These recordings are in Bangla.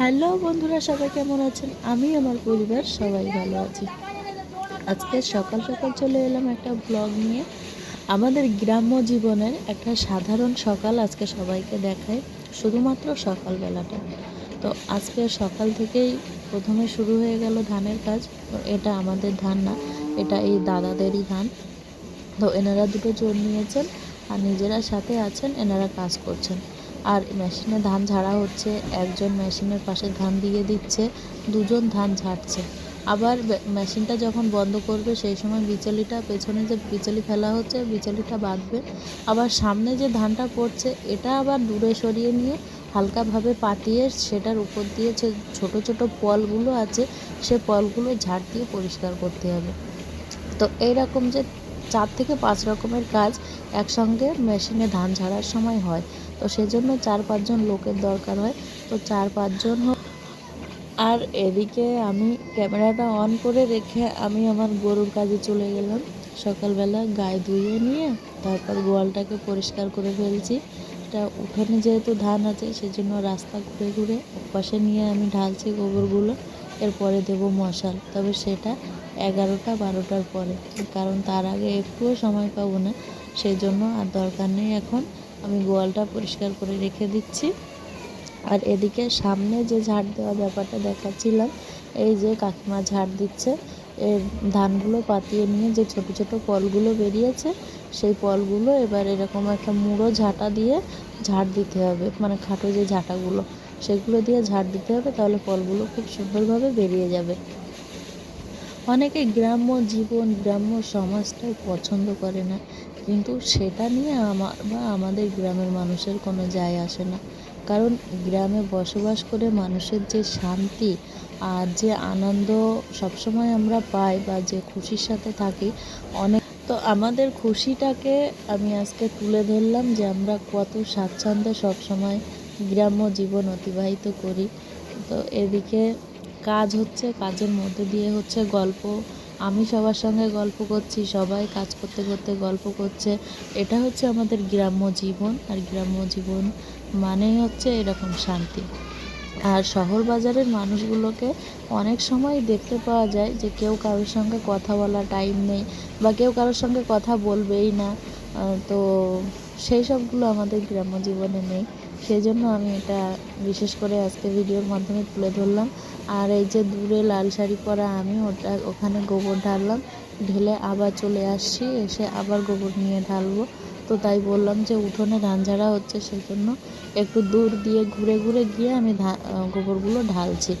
হ্যালো বন্ধুরা, সবাই কেমন আছেন? আমি আমার পরিবার সবাই ভালো আছি। আজকে সকাল সকাল চলে এলাম একটা ব্লগ নিয়ে। আমাদের গ্রাম্য জীবনের একটা সাধারণ সকাল আজকে সবাইকে দেখায়, শুধুমাত্র সকালবেলাটা। তো আজকে সকাল থেকেই প্রথমে শুরু হয়ে গেল ধানের কাজ। এটা আমাদের ধান না, এটা এই দাদাদেরই ধান। তো এনারা দুটো জোর নিয়েছেন আর নিজেরা সাথে আছেন, এনারা কাজ করছেন। আর মেশিনে ধান ঝাড়া হচ্ছে, একজন মেশিনের পাশে ধান দিয়ে দিচ্ছে, দুজন ধান ঝাড়ছে। আবার মেশিনটা যখন বন্ধ করবে, সেই সময় বিচালিটা, পেছনে যে বিচালি ফেলা হচ্ছে, বিচালিটা বাঁধবে। আবার সামনে যে ধানটা পড়ছে, এটা আবার দূরে সরিয়ে নিয়ে হালকাভাবে পাতিয়ে সেটার উপর দিয়ে যে ছোটো ছোটো পলগুলো আছে, সে পলগুলো ঝাড় দিয়ে পরিষ্কার করতে হবে। তো এইরকম যে চার থেকে পাঁচ রকমের কাজ একসঙ্গে মেশিনে ধান ঝাড়ার সময় হয়। তো সেজন্য চার পাঁচজন লোকের দরকার হয়। তো চার পাঁচজন আর এদিকে আমি ক্যামেরাটা অন করে রেখে আমি আমার গরুর কাজে চলে গেলাম। সকালবেলা গায়ে ধুয়ে নিয়ে তারপর গোয়ালটাকে পরিষ্কার করে ফেলছি। এটা উঠোনে যেহেতু ধান আছে, সেজন্য রাস্তা ঘুরে ঘুরে পাশে নিয়ে আমি ঢালছি গোবরগুলো। এরপরে দেবো মশাল। তবে সেটা এগারোটা বারোটার পরে, কারণ তার আগে একটুও সময় পাবো না। সেই জন্য আর দরকার নেই এখন। আমি গোয়ালটা পরিষ্কার করে রেখে দিচ্ছি। আর এদিকে সামনে যে ঝাড় দেওয়া ব্যাপারটা দেখাচ্ছিলাম, এই যে কাকিমা ঝাড় দিচ্ছে এর ধানগুলো পাতিয়ে নিয়ে যে ছোট ছোট পলগুলো বেরিয়েছে, সেই পলগুলো এবার এরকম একটা মুড়ো ঝাঁটা দিয়ে ঝাড় দিতে হবে মানে খাটো যে ঝাঁটাগুলো, সেগুলো দিয়ে ঝাড় দিতে হবে, তাহলে পলগুলো খুব সুন্দরভাবে বেরিয়ে যাবে। অনেকে গ্রাম্য জীবন, গ্রাম্য সমাজটাই পছন্দ করে না। কিন্তু সেটা নিয়ে আমার বা আমাদের গ্রামের মানুষের কোনো যায় আসে না। কারণ গ্রামে বসবাস করে মানুষের যে শান্তি আর যে আনন্দ সবসময় আমরা পাই বা যে খুশির সাথে থাকি, অনেক তো আমাদের খুশিটাকে আমি আজকে তুলে ধরলাম যে আমরা কত স্বাচ্ছন্দ্যে সবসময় গ্রাম্য জীবন অতিবাহিত করি। তো এদিকে কাজ হচ্ছে, কাজের মধ্যে দিয়ে হচ্ছে গল্প আমি সবার সঙ্গে গল্প করছি, সবাই কাজ করতে করতে গল্প করছে। এটা হচ্ছে আমাদের গ্রাম্য জীবন, আর গ্রাম্য জীবন মানেই হচ্ছে এরকম শান্তি। আর শহর বাজারের মানুষগুলোকে অনেক সময় দেখতে পাওয়া যায় যে কেউ কারোর সঙ্গে কথা বলা টাইম নেই বা কেউ কারোর সঙ্গে কথা বলবেই না। তো সেই সবগুলো আমাদের গ্রাম্য জীবনে নেই। সেই জন্য আমি এটা বিশেষ করে আজকে ভিডিওর মাধ্যমে তুলে ধরলাম। আর এই যে দূরে লাল শাড়ি পরা আমি, ওটা ওখানে গোবর ঢাললাম, ঢেলে আবার চলে আসছি, এসে আবার গোবর নিয়ে ঢালবো। তো তাই বললাম যে উঠোনে ধান ঝাড়া হচ্ছে, সেই জন্য একটু দূর দিয়ে ঘুরে ঘুরে গিয়ে আমি গোবরগুলো ঢালছি।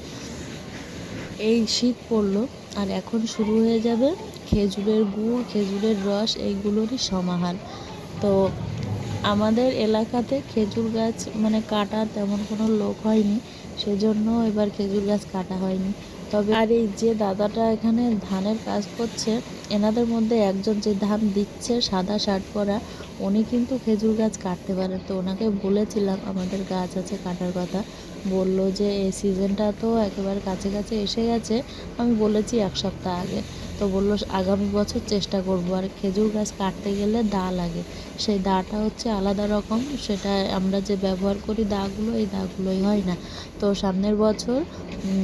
এই শীত পড়ল, আর এখন শুরু হয়ে যাবে খেজুরের গুড়, খেজুরের রস, এইগুলোরই সমাহার। তো আমাদের এলাকাতে খেজুর গাছ মানে কাটা তেমন কোনো লোক হয়নি, সেজন্য এবার খেজুর গাছ কাটা হয়নি। তবে আর এই যে দাদাটা এখানে ধানের কাজ করছে, এনাদের মধ্যে একজন যে ধান দিচ্ছে সাদা শার্ট পরা, উনি কিন্তু খেজুর গাছ কাটতে পারেন। তো ওনাকে বলেছিলাম, আমাদের গাছ আছে কাটার কথা। বলল যে, এই সিজনটা তো একেবারে কাছে কাছে এসে গেছে। আমি বলেছি, এক সপ্তাহ আগে। তো বলল, আগামী বছর চেষ্টা করব। আর খেজুর গাছ কাটতে গেলে দা লাগে। সেই দাটা হচ্ছে আলাদা রকম। সেটা আমরা যে ব্যবহার করি দাগুলো, এই দাগুলোই হয় না। তো সামনের বছর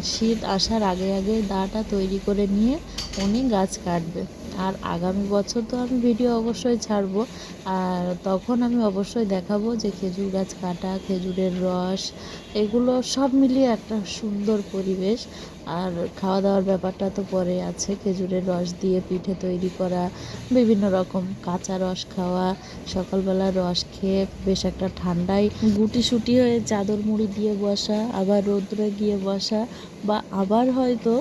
শীত আসার আগে আগে দাটা তৈরি করে নিয়ে উনি গাছ কাটবে। আর আগামী বছর তো আমি ভিডিও অবশ্যই ছাড়বো। আর তখন আমি অবশ্যই দেখাবো যে খেজুর গাছ কাটা, খেজুরের রস, এগুলো সব মিলিয়ে একটা সুন্দর পরিবেশ। আর খাওয়া দাওয়ার ব্যাপারটা তো পরে আছে, খেজুরের রস দিয়ে পিঠে তৈরি করা, বিভিন্ন রকম কাঁচা রস খাওয়া, সকালবেলা রস খেয়ে বেশ একটা ঠান্ডায় গুটি সুটি হয়ে চাদর মুড়ি দিয়ে বসা, আবার রোদ্রে গিয়ে বসা বা আবার হয়তো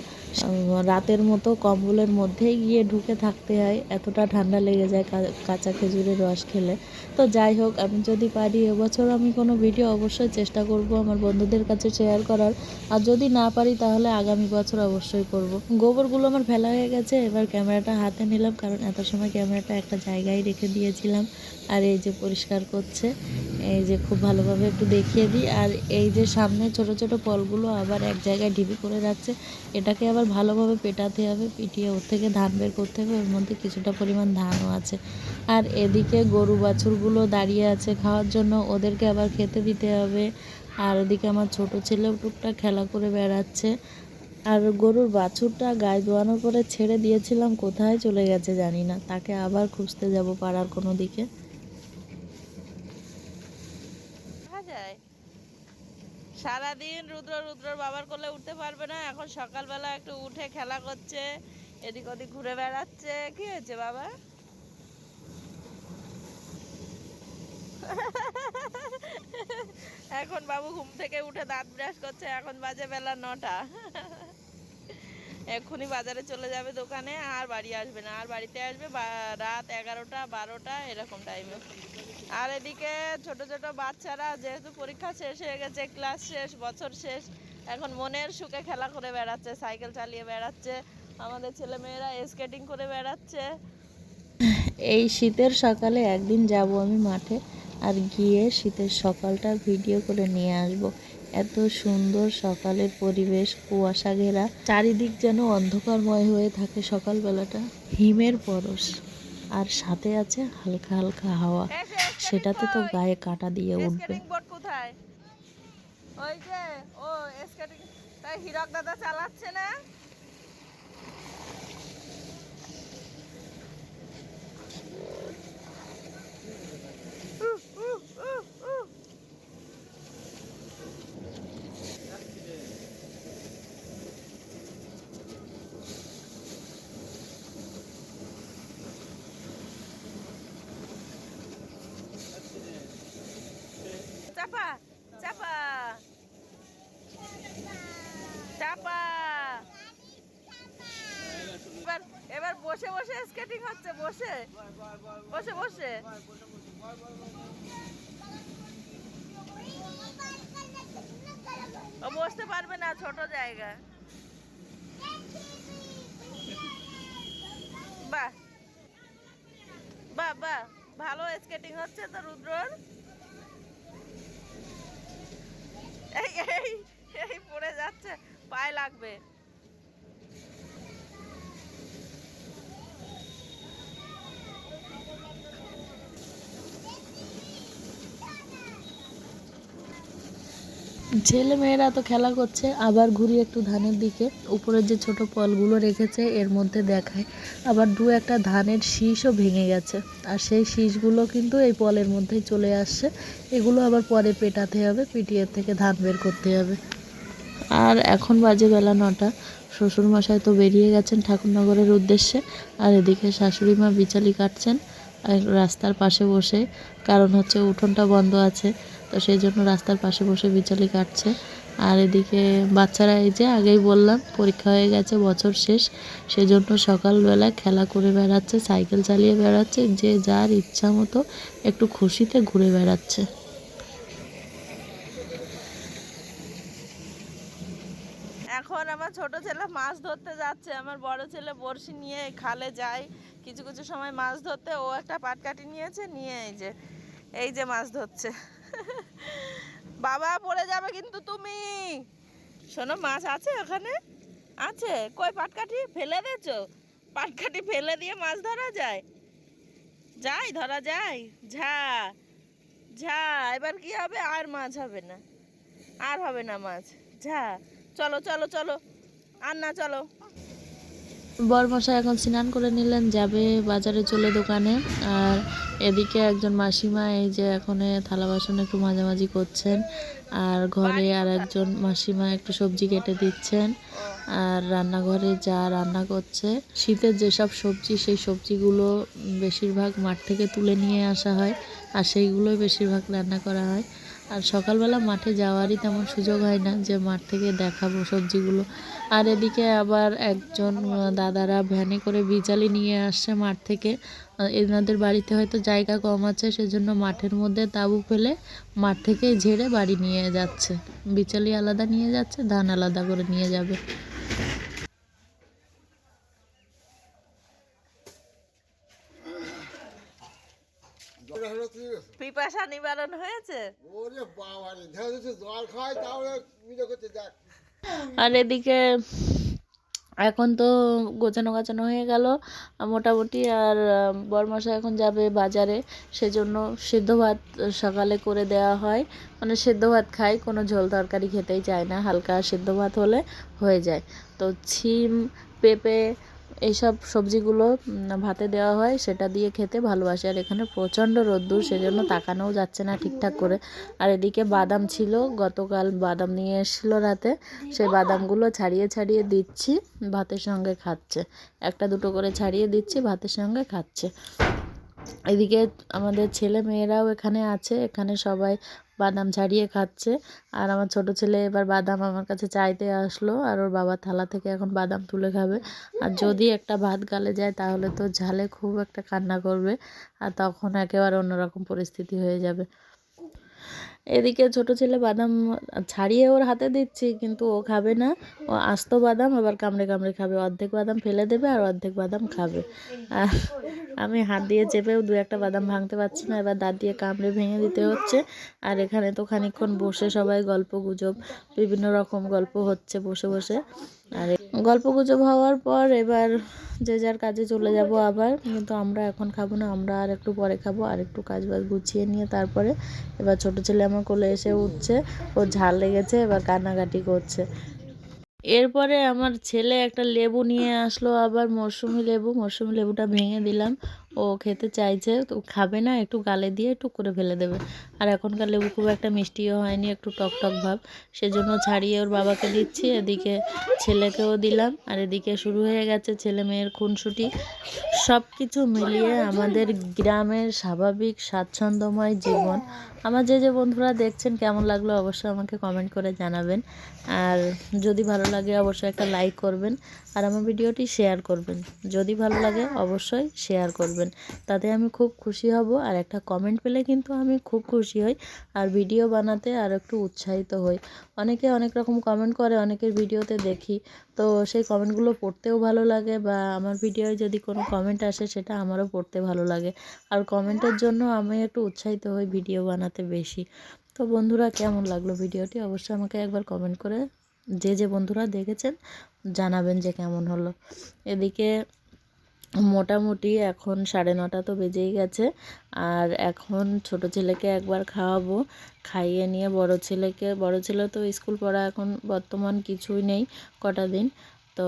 রাতের মতো কম্বলের মধ্যেই গিয়ে ঢুকে থাকতে হয়। এতটা ঠান্ডা লেগে যায় কাঁচা খেজুরের রস খেলে। তো যাই হোক, আমি যদি পারি এবছর আমি কোনো ভিডিও অবশ্যই চেষ্টা করব আমার বন্ধুদের কাছে শেয়ার করার। আর যদি না পারি, তাহলে আগামী বছর অবশ্যই করব। গোবরগুলো আমার ফেলা হয়ে গেছে, এবার ক্যামেরাটা হাতে নিলাম, কারণ এত সময় ক্যামেরাটা একটা জায়গায় রেখে দিয়েছিলাম। আর এই যে পরিষ্কার করছে এই যে খুব ভালোভাবে একটু দেখিয়ে দিই। আর এই যে সামনে ছোট ছোট পলগুলো আবার এক জায়গায় ঢিবি করে রাখছে এটাকে আবার ভালোভাবে পেটাতে হবে, পিটিয়ে ওর থেকে ধান বের করতে হবে, ওর মধ্যে কিছুটা পরিমাণ ধানও আছে। আর এদিকে গরু বাছুরগুলো দাঁড়িয়ে আছে খাওয়ার জন্য, ওদেরকে আবার খেতে দিতে হবে। আর ওদিকে আমার ছোট ছেলেও টুকটাক খেলা করে বেড়াচ্ছে। আর গরুর বাছুরটা গায়ে দোয়ানোর পরে ছেড়ে দিয়েছিলাম, কোথায় চলে গেছে জানি না, তাকে আবার খুঁজতে যাব পাড়ার কোনো দিকে দেখা যায় সারাদিন রুদ্র রুদ্রর বাবার কোলে উঠতে পারবে না। এখন সকালবেলা একটু উঠে খেলা করছে, এদিক ওদিক ঘুরে বেড়াচ্ছে। কি হয়েছে বাবা? এখন বাবু ঘুম থেকে উঠে দাঁত ব্রাশ করছে, এখন বাজে বেলা নটা। এক্ষুনি বাজারে চলে যাবে দোকানে, আর বাড়ি আসবে না। আর বাড়িতে আসবে রাত এগারোটা, বারোটা, এরকম টাইমে আর এদিকে ছোট ছোট বাচ্চারা যেহেতু পরীক্ষা শেষ হয়ে গেছে ক্লাস শেষ, বছর শেষ, এখন মনের সুখে খেলা করে বেড়াচ্ছে সাইকেল চালিয়ে বেড়াচ্ছে। আমাদের ছেলে মেয়েরা স্কেটিং করে বেড়াচ্ছে। এই শীতের সকালে একদিন যাব আমি মাঠে আর গিয়ে শীতের সকালটা ভিডিও করে নিয়ে আসব। এত সুন্দর সকালের পরিবেশ, কুয়াশা ঘেরা, চারিদিক যেন অন্ধকারময় হয়ে থাকে সকালবেলাটা। হিমের পরশ। আর সাথে আছে হালকা হালকা হাওয়া। সেটাতে তো গায়ে কাটা দিয়ে উঠবে। কোথায়? ওই যে তাই হিরক দাদা চালাচ্ছে না? চাপা চাপা চাপা এবার এবার বসে বসে হচ্ছে, বসে। বসে বসে। ও বসতে পারবে না, ছোট জায়গা। বাহ। বাহ বাহ। ভালো স্কেটিং হচ্ছে তো, রুদ্রর? এই এই, পড়ে যাচ্ছে, পায়ে লাগবে। ছেলে মেয়েরা তো খেলা করছে, আবার ঘুরি একটু ধানের দিকে। উপরের যে ছোট পলগুলো রেখেছে, এর মধ্যে দেখায়। আবার দু একটা ধানের শীষও ভেঙে গেছে। আর সেই শীষগুলো কিন্তু এই পলের মধ্যেই চলে আসছে। এগুলো আবার পরে পেটাতে হবে, পিটিয়ে থেকে ধান বের করতে হবে। আর এখন বাজে বেলা নটা। শ্বশুর মশাই তো বেরিয়ে গেছেন ঠাকুরনগরের উদ্দেশ্যে। আর এদিকে শাশুড়ি মা বিচালি কাটছেন, আর রাস্তার পাশে বসে। কারণ হচ্ছে উঠোনটা বন্ধ আছে। তো সেই জন্য রাস্তার পাশে বসে বিচালি কাটছে। আর এদিকে বাচ্চারা এই যে আগেই বললাম, পরীক্ষা হয়ে গেছে, বছর শেষ। সেজন্য সকালবেলা খেলা করে বেড়াচ্ছে, সাইকেল চালিয়ে বেড়াচ্ছে, যে যার ইচ্ছা মতো একটু খুশিতে ঘুরে বেড়াচ্ছে। এখন আমার ছোট ছেলে মাছ ধরতে যাচ্ছে, আমার বড় ছেলে বড়শি নিয়ে খালে যায়। কিছু কিছু সময় মাছ ধরতে, ও একটা পাটকাঠি নিয়েছে, নিয়ে এই যে এই যে মাছ ধরছে। বাবা পড়ে যাবে কিন্তু তুমি। শোনো, মাছ আছে ওখানে? আছে। কই পাটকাঠি ফেলে দিয়েছ? পাটকাঠি ফেলে দিয়ে মাছ ধরা যায়? যাই, ধরা যায় ঝা ঝা, এবার কি হবে? আর মাছ হবে না। আর হবে না মাছ। ঝা, চলো চলো চলো। আর না, চলো। বরমশাই এখন স্নান করে নিলেন, যাবে বাজারে চলে দোকানে। আর এদিকে একজন মাসিমা এই যে এখন থালা বাসন একটু মাঝামাঝি করছেন, আর ঘরে আর একজন মাসিমা একটু সবজি কেটে দিচ্ছেন, আর রান্নাঘরে যা রান্না করছে, শীতের যেসব সবজি সেই সবজিগুলো বেশিরভাগ মাঠ থেকে তুলে নিয়ে আসা হয়, আর সেইগুলোই বেশিরভাগ রান্না করা হয়। আর সকালবেলা মাঠে যাওয়ারই তেমন সুযোগ হয় না যে মাঠ থেকে দেখাবো সবজিগুলো। আর এদিকে আবার একজন দাদারা ভ্যানে করে বিচালি নিয়ে আসছে মাঠ থেকে। এনাদের বাড়িতে হয়তো জায়গা কম আছে, সেজন্য মাঠের মধ্যে তাঁবু ফেলে মাঠ থেকে ঝেড়ে বাড়ি নিয়ে যাচ্ছে। বিচালি আলাদা নিয়ে যাচ্ছে, ধান আলাদা করে নিয়ে যাবে জল হলো কি পিপাসা নিবারণ হয়েছে? ওরে বাবা রে ধরে জল খায় তাহলে মিলে করতে দেখ আর এদিকে এখন তো গোছানো গাছানো হয়ে গেল মোটামুটি আর বরমশা এখন যাবে বাজারে সেজন্য সেদ্ধ ভাত সকালে করে দেওয়া হয়। মানে সেদ্ধ ভাত খাই কোনো ঝোল তরকারি খেতেই চায় না হালকা সেদ্ধ ভাত হলে হয়ে যায়। তো ছিম পেঁপে এইসব সবজিগুলো ভাতে দেওয়া হয়, সেটা দিয়ে খেতে ভালোবাসে। আর এখানে প্রচণ্ড রোদ্দুর, সেজন্য তাকানোও যাচ্ছে না ঠিকঠাক করে। আর এদিকে বাদাম ছিল, গতকাল বাদাম নিয়ে এসেছিল রাতে। সেই বাদামগুলো ছাড়িয়ে ছাড়িয়ে দিচ্ছি, ভাতের সঙ্গে খাচ্ছে। একটা দুটো করে ছাড়িয়ে দিচ্ছি, ভাতের সঙ্গে খাচ্ছে। এদিকে আমাদের ছেলে মেয়েরাও এখানে আছে, এখানে সবাই বাদাম ছাড়িয়ে খাচ্ছে। আর আমার ছোট ছেলে এবার বাদাম আমার কাছে চাইতে আসলো আর ওর বাবা থালা থেকে এখন বাদাম তুলে খাবে। আর যদি একটা ভাত গালে যায় তাহলে তো ঝালে খুব একটা কান্না করবে, আর তখন একেবারে অন্যরকম পরিস্থিতি হয়ে যাবে। এদিকে ছোট ছেলে বাদাম ছাড়িয়ে ওর হাতে দিচ্ছি, কিন্তু ও খাবে না। ও আস্ত বাদাম, আবার কামড়ে কামড়ে খাবে। অর্ধেক বাদাম ফেলে দেবে আর অর্ধেক বাদাম খাবে। আর আমি হাত দিয়ে চেপেও দু একটা বাদাম ভাঙতে পারছি না। এবার দাঁত দিয়ে কামড়ে ভেঙে দিতে হচ্ছে। আর এখানে তো খানিকক্ষণ বসে সবাই গল্প গুজব, বিভিন্ন রকম গল্প হচ্ছে বসে বসে। আর গল্প গুজব হওয়ার পর এবার যে যার কাজে চলে যাব আবার। কিন্তু আমরা এখন খাব না, আমরা আর একটু পরে খাব, আর একটু কাজ বাজ গুছিয়ে নিয়ে তারপরে এবার ছোট ছেলে আমার কোলে এসে উঠছে, ও ঝাল লেগেছে, এবার কান্নাকাটি করছে। এরপরে আমার ছেলে একটা লেবু নিয়ে আসলো, আবার মৌসুমি লেবু মৌসুমি লেবুটা ভেঙে দিলাম। ও খেতে চাইছে, তো খাবে না, একটু গালে দিয়ে একটু করে ফেলে দেবে। আর এখনকার লেবু খুব একটা মিষ্টিও হয়নি, একটু টক টক ভাব। সেজন্য ছাড়িয়ে ওর বাবাকে দিচ্ছি, এদিকে ছেলেকেও দিলাম। আর এদিকে শুরু হয়ে গেছে ছেলে মেয়ের খুনসুটি। সব কিছু মিলিয়ে আমাদের গ্রামের স্বাভাবিক স্বাচ্ছন্দ্যময় জীবন। আমার যে যে বন্ধুরা দেখছেন, কেমন লাগল অবশ্যই আমাকে কমেন্ট করে জানাবেন। আর যদি ভালো লাগে, অবশ্যই একটা লাইক করবেন। আর আমার ভিডিওটি শেয়ার করবেন। যদি ভালো লাগে, অবশ্যই শেয়ার করবেন। তাতে আমি খুব খুশি হব আর একটা কমেন্ট পেলে কিন্তু আমি খুব খুশি হই আর ভিডিও বানাতে আর একটু উৎসাহিত হই। অনেকে অনেক রকম কমেন্ট করে, অনেকের ভিডিওতে দেখি। তো সেই কমেন্টগুলো পড়তেও ভালো লাগে বা আমার ভিডিওয় যদি কোনো কমেন্ট আসে, সেটা আমারও পড়তে ভালো লাগে। আর কমেন্টের জন্য আমি একটু উৎসাহিত হই ভিডিও বানাতে বেশি। তো বন্ধুরা, কেমন লাগল ভিডিওটি? অবশ্যই আমাকে একবার কমেন্ট করে যে যে বন্ধুরা দেখেছেন জানাবেন যে কেমন হলো। এদিকে মোটামুটি এখন সাড়ে নটা তো বেজেই গেছে। আর এখন ছোট ছেলেকে একবার খাওয়াবো, খাইয়ে নিয়ে বড় ছেলেকে, বড় ছেলে তো স্কুল পড়া এখন বর্তমান কিছুই নেই কটা দিন। তো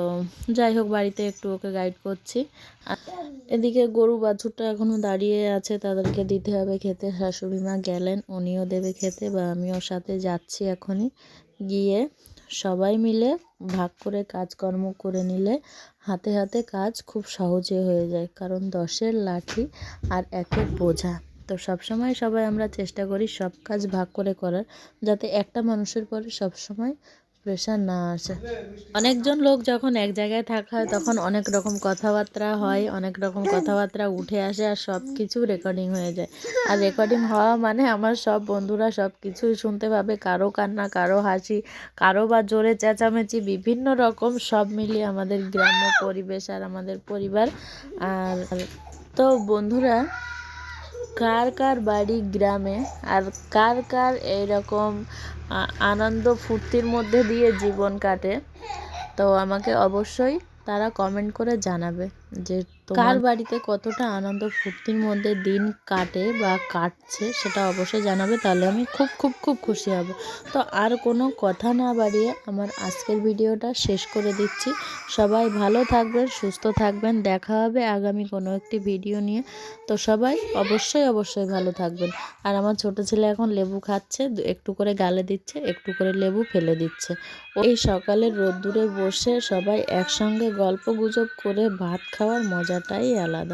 যাই হোক, বাড়িতে একটু ওকে গাইড করছি। এদিকে গরু বাছুরটা এখনও দাঁড়িয়ে আছে, তাদেরকে দিতে হবে খেতে। শাশুড়ি মা গেলেন, উনিও দেবে খেতে বা আমি ওর সাথে যাচ্ছি এখনই। গিয়ে সবাই মিলে ভাগ করে কাজকর্ম করে নিলে হাতে হাতে কাজ খুব সহজে হয়ে যায়, কারণ দশের লাঠি আর একের বোঝা। তো সবসময় সবাই আমরা চেষ্টা করি সব কাজ ভাগ করে করার, যাতে একটা মানুষের পরে সবসময় প্রেশার না আসে। অনেকজন লোক যখন এক জায়গায় থাকা হয়, তখন অনেক রকম কথাবার্তা হয়, অনেক রকম কথাবার্তা উঠে আসে আর সব কিছু রেকর্ডিং হয়ে যায়। আর রেকর্ডিং হওয়া মানে আমার সব বন্ধুরা সব কিছুই শুনতে পাবে, কারও কান্না, কারও হাসি, কারও বা জোরে চেঁচামেচি, বিভিন্ন রকম সব মিলিয়ে আমাদের গ্রাম্য পরিবেশ আর আমাদের পরিবার। আর তো বন্ধুরা কার কার বাড়ি গ্রামে আর কার কার এইরকম আনন্দ ফুর্তির মধ্যে দিয়ে জীবন কাটে, তো আমাকে অবশ্যই তারা কমেন্ট করে জানাবে যে কার বাড়িতে কতটা আনন্দ ফুর্তির মধ্যে দিন কাটে বা কাটছে সেটা অবশ্যই জানাবে, তাহলে আমি খুব খুব খুব খুশি হব। তো আর কোনো কথা না বাড়িয়ে আমার আজকের ভিডিওটা শেষ করে দিচ্ছি। সবাই ভালো থাকবেন, সুস্থ থাকবেন, দেখা হবে আগামী কোনো একটি ভিডিও নিয়ে। তো সবাই অবশ্যই অবশ্যই ভালো থাকবেন। আর আমার ছোট ছেলে এখন লেবু খাচ্ছে একটু করে গালে দিচ্ছে, একটু করে লেবু ফেলে দিচ্ছে। এই সকালের রোদ্দুরে বসে সবাই একসঙ্গে গল্প গুজব করে ভাত খাওয়ার মজাটাই আলাদা।